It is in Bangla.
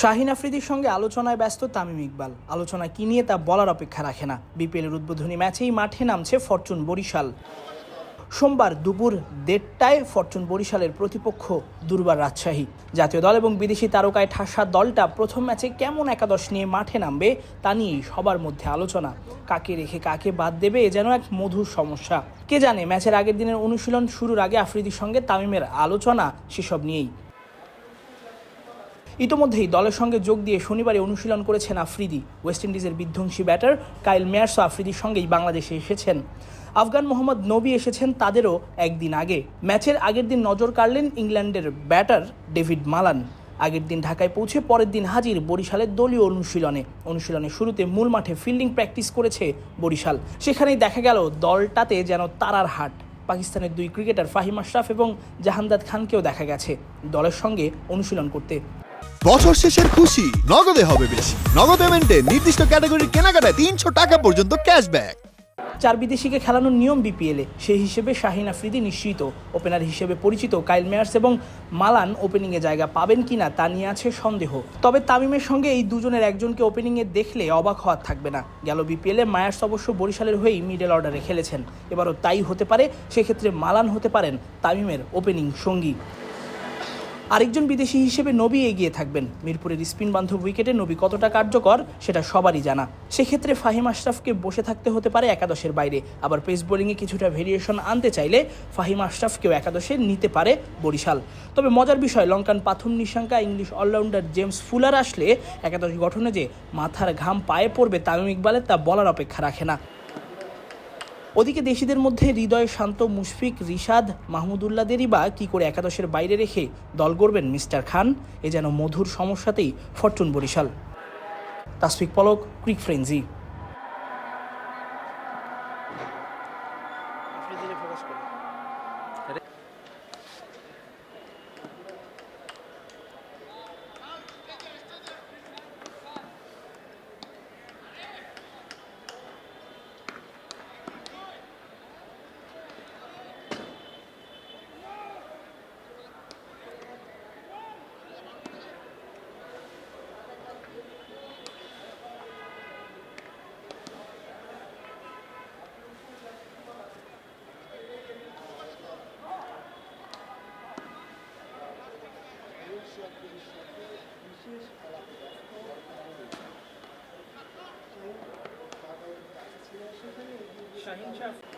শাহিন আফ্রিদির সঙ্গে আলোচনায় ব্যস্ত তামিম ইকবাল। আলোচনা কি নিয়ে তা বলার অপেক্ষা রাখে না। বিপিএলের উদ্বোধনী ম্যাচেই মাঠে নামছে ফরচুন বরিশাল। সোমবার দুপুর দেড়টায় ফরচুন বরিশালের প্রতিপক্ষ দুর্বার রাজশাহী। জাতীয় দল এবং বিদেশি তারকায় ঠাসা দলটা প্রথম ম্যাচে কেমন একাদশ নিয়ে মাঠে নামবে তা নিয়েই সবার মধ্যে আলোচনা। কাকে রেখে কাকে বাদ দেবে এ যেন এক মধুর সমস্যা। কে জানে ম্যাচের আগের দিনের অনুশীলন শুরুর আগে আফ্রিদির সঙ্গে তামিমের আলোচনা সেসব নিয়েই। ইতোমধ্যেই দলের সঙ্গে যোগ দিয়ে শনিবারে অনুশীলন করেছেন আফ্রিদি। ওয়েস্ট ইন্ডিজের বিধ্বংসী ব্যাটার কাইল মেয়ার্সও আফ্রিদির সঙ্গেই বাংলাদেশে এসেছেন। আফগান মোহাম্মদ নবী এসেছেন তাদেরও একদিন আগে। ম্যাচের আগের দিন নজর কাড়লেন ইংল্যান্ডের ব্যাটার ডেভিড মালান। আগের দিন ঢাকায় পৌঁছে পরের দিন হাজির বরিশালের দলীয় অনুশীলনে। অনুশীলনের শুরুতে মূল মাঠে ফিল্ডিং প্র্যাকটিস করেছে বরিশাল। সেখানেই দেখা গেল দলটাতে যেন তারার হাট। পাকিস্তানের দুই ক্রিকেটার ফাহিম আশরাফ এবং জাহান্দাদ খানকেও দেখা গেছে দলের সঙ্গে অনুশীলন করতে। বছর শেষের খুশি, নগদে হবে বেশি। নগদ পেমেন্টে নির্দিষ্ট ক্যাটাগরির কেনাকাটায় তিনশো টাকা পর্যন্ত ক্যাশব্যাক। চার বিদেশিকে খেলানোর নিয়ম বিপিএলে সেই হিসেবে শাহিন আফ্রিদি নিশ্চিত। ওপেনার হিসেবে পরিচিত কাইল মেয়ার্স এবং মালান ওপেনিংয়ে জায়গা পাবেন কিনা তা নিয়ে আছে সন্দেহ। তবে তামিমের সঙ্গে এই দুজনের একজনকে ওপেনিংয়ে দেখলে অবাক হওয়ার থাকবে না। গেল বিপিএলে মায়ার্স অবশ্য বরিশালের হয়েই মিডল অর্ডারে খেলেছেন। এবারও তাই হতে পারে, সেক্ষেত্রে মালান হতে পারেন তামিমের ওপেনিং সঙ্গী। আরেকজন বিদেশি হিসেবে নবী এগিয়ে থাকবেন। মিরপুরের স্পিন বান্ধব উইকেটে নবী কতটা কার্যকর, সেটা সবারই জানা। সেক্ষেত্রে ফাহিম আশরাফকে বসে থাকতে হতে পারে একাদশের বাইরে। আবার পেস বোলিংয়ে কিছুটা ভেরিয়েশন আনতে চাইলে ফাহিম আশরাফকেও একাদশে নিতে পারে বরিশাল। তবে মজার বিষয়, Lankan Pathum Nissanka, English allrounder James Fuller আসলে একাদশ গঠনে যে মাথার ঘাম পায়ে পড়বে তামিম ইকবালের তা বলার অপেক্ষা রাখে না। ওদিকে দেশিদের মধ্যে হৃদয় শান্ত মুশফিক, রিশাদ মাহমুদুল্লাদেরই বা কী করে একাদশের বাইরে রেখে দল গড়বেন মিস্টার খান? এ যেন মধুর সমস্যাতেই ফরচুন বরিশাল। তাসফিক পলক, ক্রিক ফ্রেঞ্জি শাহিন শাহ